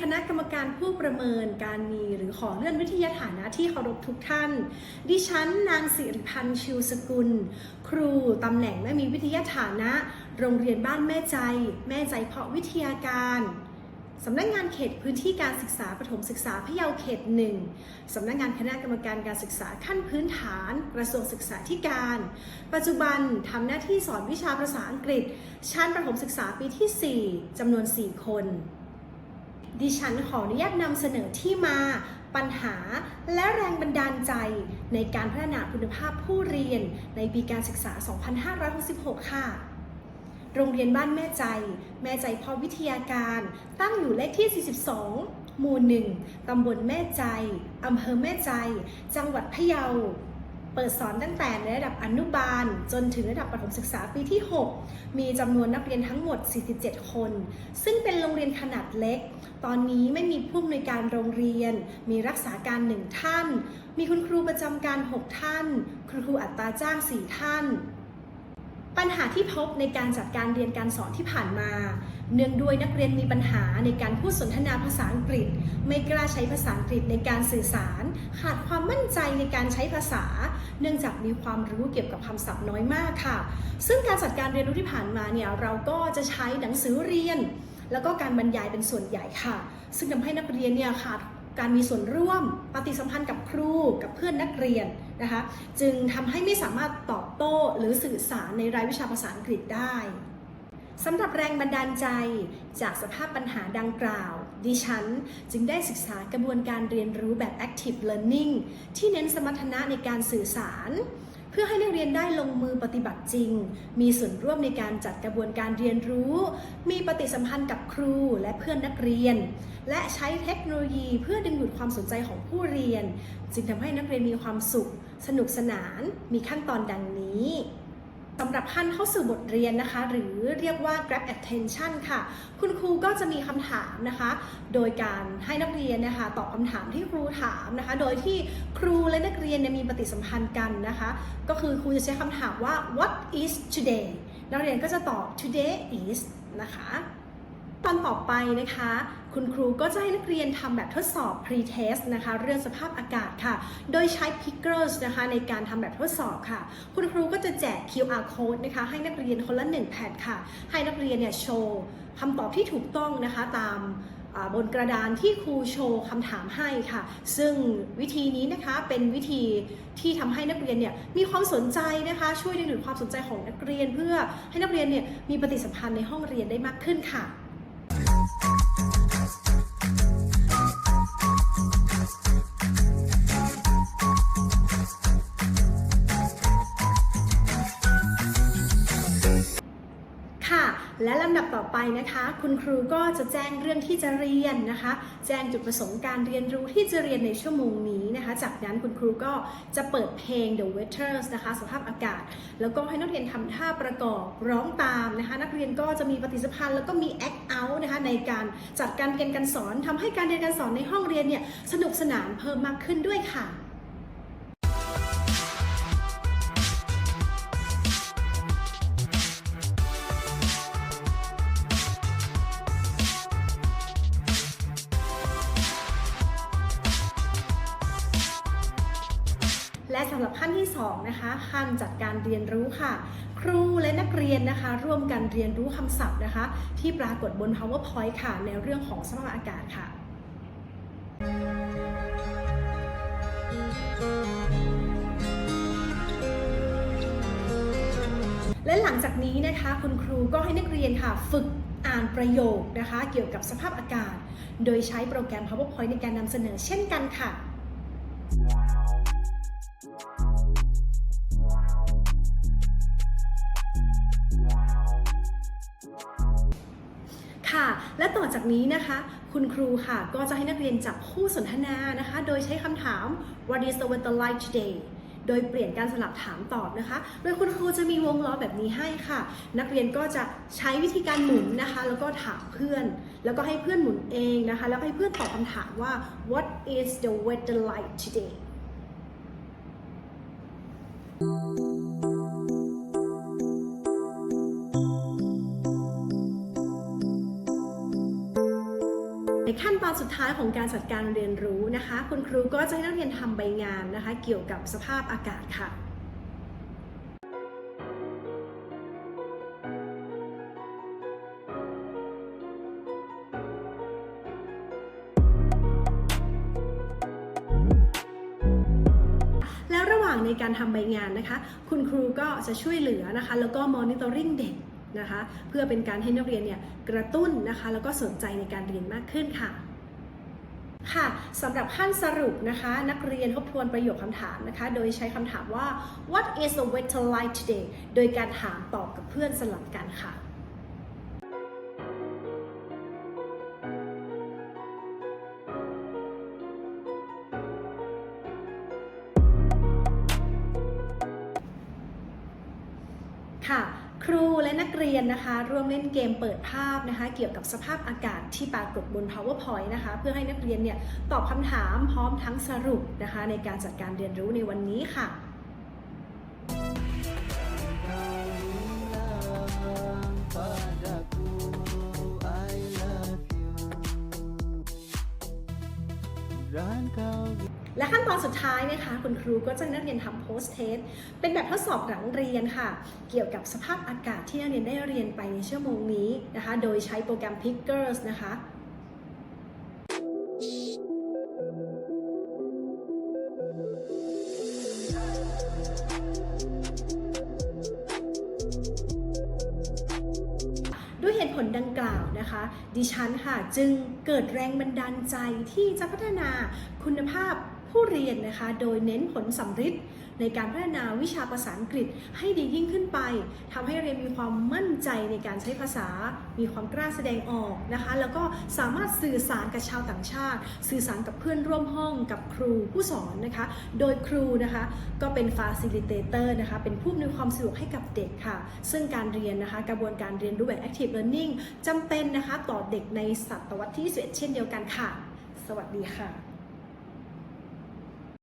คณะกรรมการผู้ประเมินการมีหรือขอเลื่อนวิทยาฐานะที่เคารพทุกท่าน ดิฉันนางสิริพันธ์ชิวสกุล ครูตำแหน่งไม่มีวิทยาฐานะ โรงเรียนบ้านแม่ใจ แม่ใจเพาะวิทยาการสำนักงานเขตพื้นที่การศึกษาประถมศึกษาพะเยาเขตหนึ่งสำนักงานคณะกรรมการการศึกษาขั้นพื้นฐาน กระทรวงศึกษาธิการ ปัจจุบันทำหน้าที่สอนวิชาภาษาอังกฤษ ชั้นประถมศึกษาปีที่ 4จำนวน 4 คน ดิฉันขออนุญาตนำเสนอที่มา ปัญหา และแรงบันดาลใจ ในการพัฒนาคุณภาพผู้เรียนในปีการศึกษา 2566 ค่ะ โรงเรียนบ้านแม่ใจ แม่ใจพอวิทยาการ ตั้งอยู่เลขที่ 42 หมู่ 1 ตำบลแม่ใจ อำเภอแม่ใจ จังหวัดพะเยา เปิดสอนตั้งแต่ในระดับอนุบาล จนถึงระดับประถมศึกษาปีที่ 6 มีจำนวนนักเรียนทั้งหมด 47 คน ซึ่งเป็นโรงเรียนขนาดเล็ก ตอนนี้ไม่มีผู้อำนวยการโรงเรียน มีรักษาการหนึ่งท่าน มีคุณครูประจำการ 6 ท่าน คุณครูอัตราจ้าง 4 ท่าน ปัญหาที่พบในการจัดการเรียนการสอนที่ผ่านมา เนื่องด้วยนักเรียนมีปัญหาในการพูดสนทนาภาษาอังกฤษ ไม่กล้าใช้ภาษาอังกฤษในการสื่อสาร ขาดความมั่นใจในการใช้ภาษา เนื่องจากมีความรู้เกี่ยวกับคำศัพท์น้อยมากค่ะ ซึ่งการจัดการเรียนรู้ที่ผ่านมาเนี่ยเราก็จะใช้หนังสือเรียน แล้วก็การบรรยายเป็นส่วนใหญ่ค่ะ ซึ่งทำให้นักเรียนเนี่ยขาด การมีส่วนร่วมปฏิสัมพันธ์กับครูกับเพื่อนนักเรียนนะคะจึงทำให้ไม่สามารถตอบโต้หรือสื่อสารในรายวิชาภาษาอังกฤษได้สำหรับแรงบันดาลใจจากสภาพปัญหาดังกล่าว ดิฉันจึงได้ศึกษากระบวนการเรียนรู้แบบ active learning ที่เน้นสมรรถนะในการสื่อสาร เพื่อให้นักเรียนได้ลงมือปฏิบัติจริง มีส่วนร่วมในการจัดกระบวนการเรียนรู้ มีปฏิสัมพันธ์กับครูและเพื่อนนักเรียน และใช้เทคโนโลยีเพื่อดึงดูดความสนใจของผู้เรียน จึงทำให้นักเรียนมีความสุข สนุกสนาน มีขั้นตอนดังนี้ สำหรับขั้นเข้าสู่บทเรียนนะคะ หรือเรียกว่า grab attention ค่ะ คุณครูก็จะมีคำถามนะคะ โดยการให้นักเรียนนะคะ ตอบคำถามที่ครูถามนะคะ โดยที่ครูและนักเรียนมีปฏิสัมพันธ์กันนะคะ ก็คือครูจะใช้คำถามว่า what is today นักเรียนก็จะตอบ today is นะคะ ตอนต่อไปนะคะ คุณครูก็จะให้นักเรียนทำแบบทดสอบ pre-test นะคะเรื่องสภาพอากาศค่ะ โดยใช้ pickers นะคะในการทำแบบทดสอบค่ะ คุณครูก็จะแจก QR code นะคะให้นักเรียนคนละ1แผ่นค่ะ ให้นักเรียนเนี่ยโชว์คำตอบที่ถูกต้องนะคะตามบนกระดานที่ครูโชว์คำถามให้ค่ะ ซึ่งวิธีนี้นะคะเป็นวิธีที่ทำให้นักเรียนเนี่ยมีความสนใจนะคะ ช่วยดึงดูดความสนใจของนักเรียนเพื่อให้นักเรียนเนี่ยมีปฏิสัมพันธ์ในห้องเรียนได้มากขึ้นค่ะ ลำดับต่อไปนะคะ คุณครูก็จะแจ้งเรื่องที่จะเรียนนะคะ แจ้งจุดประสงค์การเรียนรู้ที่จะเรียนในชั่วโมงนี้นะคะ จากนั้นคุณครูก็จะเปิดเพลง The Weathers นะคะ สภาพอากาศ แล้วก็ให้นักเรียนทำท่าประกอบร้องตามนะคะ นักเรียนก็จะมีปฏิสัมพันธ์แล้วก็มี act out นะคะในการจัดการเรียนการสอนทำให้การเรียนการสอนในห้องเรียนเนี่ยสนุกสนานเพิ่มมากขึ้นด้วยค่ะ และสำหรับขั้นที่2นะคะขั้นจัดการเรียนรู้ค่ะ ครูและนักเรียนนะคะ ร่วมกันเรียนรู้คำศัพท์นะคะ ที่ปรากฏบน PowerPoint ค่ะ ในเรื่องของสภาพอากาศค่ะ และหลังจากนี้นะคะ คุณครูก็ให้นักเรียนค่ะฝึกอ่านประโยคนะคะ เกี่ยวกับสภาพอากาศ โดยใช้โปรแกรม PowerPoint ในการนำเสนอเช่นกันค่ะค่ะ จากนี้นะคะ คุณครูค่ะก็จะให้นักเรียนจับคู่สนทนานะคะ โดยใช้คำถาม What is the weather like today โดยเปลี่ยนการสลับถามตอบนะคะ โดยคุณครูจะมีวงล้อแบบนี้ให้ค่ะ นักเรียนก็จะใช้วิธีการหมุนนะคะ แล้วก็ถามเพื่อน แล้วก็ให้เพื่อนหมุนเองนะคะ แล้วให้เพื่อนตอบคำถามว่า What is the weather like today อนสุดท้ายของการจัดการเรียนรู้นะคะ คุณครูก็จะให้นักเรียนทำใบงานนะคะ เกี่ยวกับสภาพอากาศค่ะแล้วระหว่างในการทำใบงานนะคะ คุณครูก็จะช่วยเหลือนะคะ แล้วก็มอนิเตอร์ริงเด็กนะคะ เพื่อเป็นการให้นักเรียนเนี่ยกระตุ้นนะคะ แล้วก็สนใจในการเรียนมากขึ้นค่ะ ค่ะสำหรับขั้นสรุปนะคะ นักเรียนทบทวนประโยคคำถามนะคะ โดยใช้คำถามว่า what is the weather like today โดยการถามตอบกับเพื่อนสลับกันค่ะค่ะ ครูและนักเรียนนะคะ ร่วมเล่นเกมเปิดภาพนะคะ เกี่ยวกับสภาพอากาศที่ปรากฏบน powerpoint นะคะ เพื่อให้นักเรียนเนี่ยตอบคำถามพร้อมทั้งสรุปนะคะ ในการจัดการเรียนรู้ในวันนี้ค่ะ และขั้นตอนสุดท้ายนะคะคุณครูก็จะนักเรียนทำโพสเทสเป็นแบบทดสอบหลังเรียนค่ะ เกี่ยวกับสภาพอากาศที่นักเรียนได้เรียนไปในชั่วโมงนี้นะคะ โดยใช้โปรแกรม Pickers นะคะด้วยเหตุผลดังกล่าวนะคะ ดิฉันค่ะจึงเกิดแรงบันดาลใจที่จะพัฒนาคุณภาพ ผู้เรียนนะคะ โดยเน้นผลสัมฤทธิ์ในการพัฒนาวิชาภาษาอังกฤษให้ดียิ่งขึ้นไปทำให้เรียนมีความมั่นใจในการใช้ภาษา มีความกล้าแสดงออกนะคะ แล้วก็สามารถสื่อสารกับชาวต่างชาติ สื่อสารกับเพื่อนร่วมห้องกับครูผู้สอนนะคะ โดยครูนะคะก็เป็น facilitator นะคะ เป็นผู้อำนวยความสะดวกให้กับเด็กค่ะ ซึ่งการเรียนนะคะ กระบวนการเรียนรู้แบบ active learning จำเป็นนะคะต่อเด็กในศตวรรษที่21เช่นเดียวกันค่ะ สวัสดีค่ะ